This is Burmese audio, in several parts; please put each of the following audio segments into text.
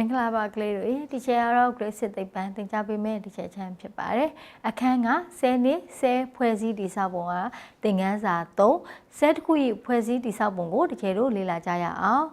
မင်္ဂလာပါကလေးတို့ရေဒီချာကတော့ grade 6သိပ္ပံသင်ကြားပေးမယ့်ဒီချာချမ်းဖြစ်ပါတယ်အခန်းက10နှစ်10ဖွဲ့စည်းတည်ဆောက်ပုံကသင်ခန်းစာ3 10တခု၏ဖွဲ့စည်းတည်ဆောက်ပုံကိုဒီချာတို့လေ့လာကြရအောင်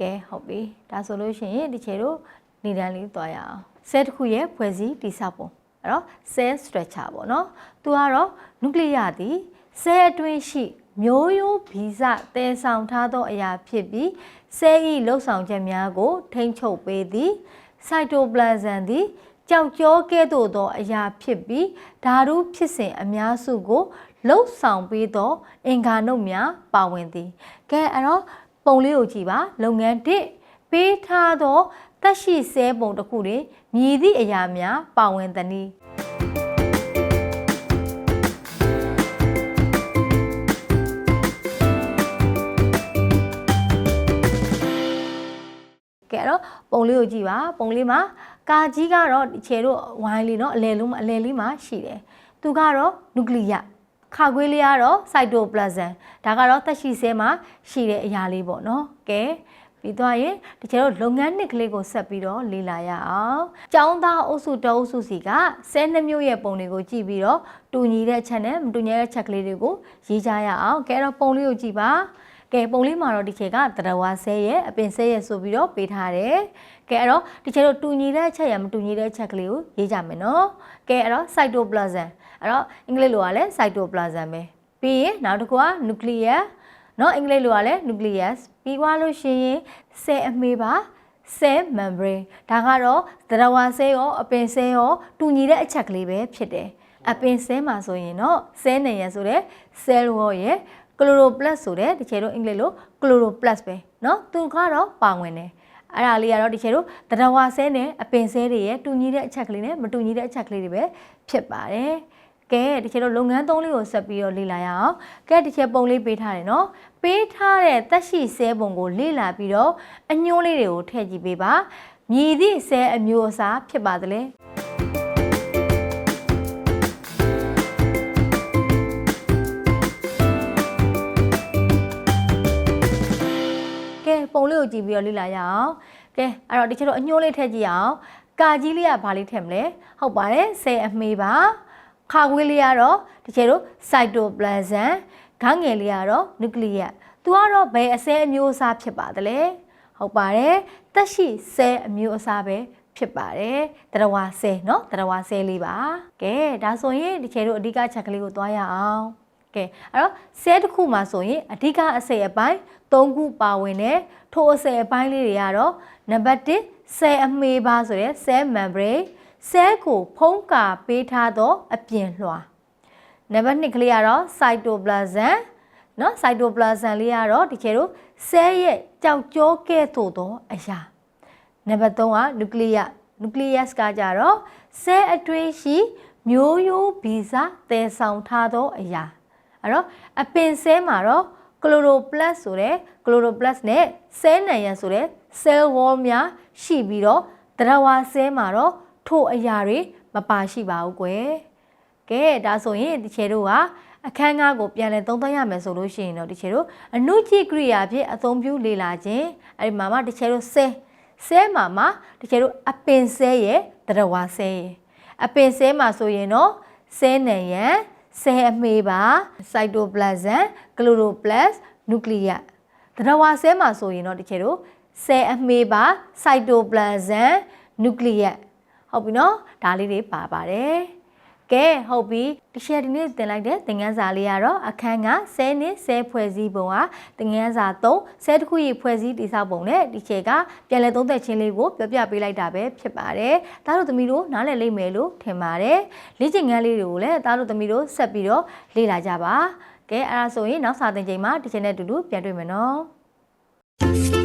ကဲဟုတ်ပြီဒါဆိုလို့ရှိရင်ဒီချေတို့နေတန်းလေးတွားရအောင်ဆဲတစ်ခုရဲ့ဖွဲ့စည်းတိဆောက်ပုံ အဲ့တော့ cell structure ပေါ့နော်သူကတော့ nucleus သည် cell အတွင်းရှိမျိုးရိုးဗီဇတည်ဆောင်ထားသောအရာဖြစ်ပြီး cell ၏လှုပ်ဆောင်ချက်များကို ထိန်းချုပ်ပေးသည် cytoplasm သည်ကြောက်ကြောကဲ့သို့သောအရာဖြစ်ပြီးဓာတုဖြစ်စဉ်အများစုကိုလှုပ်ဆောင်ပေးသော အင်္ဂါနုတ်များပါဝင်သည်ကဲအဲ့တော့ပုံလေးကိုကြည့်ပါလုပ်ငန်း1ပေးထားသောတက်ရှိဆဲပုံတစ်ခုတွင်မြည်သည့်အရာများပါဝင်သည်။ ကဲအဲ့တော့ပုံလေးကိုကြည့်ပါပုံလေးမှာကာကြီးကတော့ခြေတို့ဝိုင်းလေးနော်အလယ်လုံးအလယ်လေးမှာရှိတယ်သူကတော့နျူကလ িয়ার ခါခွေးလေးကတော့ cytoplasm ဒါကတော့သက်ရှိဆဲမှာရှိတဲ့အရာလေးပေါ့နော်ကဲပြီးတော့ရင်တကယ်တော့လုပ်ငန်းနှစ်ကလေးကိုဆက်ပြီးတော့လေ့လာရအောင်။ကျောင်းသားအုပ်စုတအုပ်စုစီက12မျိုးရဲ့ပုံတွေကိုကြည့်ပြီးတော့တူညီတဲ့ချက်နဲ့မတူညီတဲ့ချက်ကလေးတွေကိုရေးကြရအောင်။ကဲအဲ့တော့ပုံလေးကိုကြည့်ပါ။ ကဲပုံလေးမှာတော့ဒီချက်ကတရဝါဆဲရဲ့အပင်ဆဲရဲ့ဆိုပြီးတော့ပေးထားတယ်။ကဲအဲ့တော့ဒီချက်တို့တူညီတဲ့ချက်ရမတူညီတဲ့ချက်ကလေးကိုရေးကြမယ်နော်။ကဲအဲ့တော့ cytoplasm အဲ့တော့အင်္ဂလိပ်လိုကလည်း cytoplasm ပဲ။ပြီးရင်နောက်တစ်ခုက nucleus နော်အင်္ဂလိပ်လိုကလည်း nucleus ပြီးသွားလို့ရှိရင် cell အမေးပါ cell membrane ဒါကတော့သရဝါဆဲရောအပင်ဆဲရောတူညီတဲ့အချက်ကလေးပဲဖြစ်တယ်အပင်ဆဲမှာဆိုရင်တော့ဆဲနေရဆိုတဲ့ cell wall ရဲ့ chloroplast ဆိုတဲ့ဒီချေတို့အင်္ဂလိပ်လို chloroplast ပဲเนาะသူကတော့ပါဝင်တယ်အဲ့ဒါလေးကတော့ဒီချေတို့သရဝါဆဲနဲ့အပင်ဆဲတွေရဲ့တူညီတဲ့အချက်ကလေးနဲ့မတူညီတဲ့အချက်ကလေးတွေပဲဖြစ်ပါတယ်ကဲဒီချက်တော့လုပ်ငန်းသုံးလေးကိုဆက်ပြီးတော့လေ့လာရအောင်ကဲဒီချက်ပုံလေးပေးထားတယ်နော်ပေးထားတဲ့တက်ရှိဆဲပုံကိုလေ့လာပြီးတော့အညွှန်းလေးတွေကိုထည့်ကြည့်ပေးပါမြည်သည့်ဆဲအမျိုးအစားဖြစ်ပါသလဲ ပုံလေးကိုကြည့်ပြီးတော့လေ့လာရအောင်ကဲအဲ့တော့ဒီချက်တော့အညွှန်းလေးထည့်ကြည့်အောင်ကာကြီးလေးကဘာလေးထည့်မလဲဟုတ်ပါတယ်ဆဲအမေးပါခါခွေးလေးကတော့ဒီချေတို့ cytoplasm ခန်းငယ်လေးကတော့ nucleus သူကတော့ဘယ်အစဲအမျိုးအစားဖြစ်ပါသလဲဟုတ်ပါတယ်တက်ရှိဆဲအမျိုးအစားပဲဖြစ်ပါတယ်တရဝါဆဲเนาะတရဝါဆဲလေးပါကဲဒါဆိုရင်ဒီချေတို့အဓိကချက်ကလေးကိုသွားရအောင် ကဲအဲ့တော့ဆဲတစ်ခုမှာဆိုရင်အဓိကအစိအပိုင်း၃ခုပါဝင်တယ်ထိုအစိအပိုင်းလေးတွေကတော့နံပါတ်1ဆဲအမေးပါဆိုတဲ့ဆဲမန်ဘရိတ်ဆဲကိုဖုံးကာပေးထားသောအပြင်လွှာနံပါတ်2ကလေးကတော့စိုက်တိုပလာဇမ်နော်စိုက်တိုပလာဇမ်လေးကတော့ဒီကျေတို့ဆဲရဲ့ကြောက်ကြောကဲ့သို့သောအရာနံပါတ်3ကနျူကလ িয়াস နျူကလ িয়াস ကကြတော့ဆဲအတွင်းရှိမျိုးရိုးဗီဇသယ်ဆောင်ထားသောအရာ အဲ့တော့အပင်ဆဲမှာတော့ chloroplast ဆိုတဲ့ chloroplast နဲ့ဆဲနံရံဆိုတဲ့ cell wall များရှိပြီးတော့တရဝါဆဲမှာတော့ထို့အရာတွေမပါရှိပါဘူးကွယ်ကဲဒါဆိုရင်ဒီချေတို့ကအခန်းငါးကိုပြန်လည်သုံးသပ်ရမယ်ဆိုလို့ရှိရင်တော့ဒီချေတို့အနုကြည့်ကရိယာဖြင့်အသုံးပြုလေ့လာခြင်းအဲ့ဒီမှာမှဒီချေတို့ဆဲဆဲမှာမှဒီချေတို့အပင်ဆဲရဲ့တရဝါဆဲရဲ့အပင်ဆဲမှာဆိုရင်တော့ဆဲနံရံ ဆဲအမေးပါ cytoplasm chloroplast nucleus တရဝါဆဲမှာဆိုရင်တော့ဒီချေတို့ဆဲအမေးပါ cytoplasm nucleus ဟုတ်ပြီနော်ဒါလေးတွေပါပါတယ် ကဲဟုတ်ပြီဒီရှယ်ဒီနေ့သင်လိုက်တဲ့သင်ခန်းစာလေးကတော့အခန်းက10နှစ်10ဖွဲ့စည်းပုံဟာသင်ခန်းစာ3 10တခုရေဖွဲ့စည်းတည်ဆောက်ပုံနဲ့ဒီချက်ကပြန်လည်သုံးသပ်ခြင်းလေးကိုပြောပြပေးလိုက်တာပဲဖြစ်ပါတယ်ဒါတို့သမီးတို့နားလည်လိမ့်မယ်လို့ထင်ပါတယ်လေ့ကျင့်ခန်းလေးတွေကိုလည်းဒါတို့သမီးတို့ဆက်ပြီးတော့လေ့လာကြပါကဲအဲ့ဒါဆိုရင်နောက်စာသင်ချိန်မှာဒီချက်နဲ့အတူတူပြန်တွေ့မယ်နော်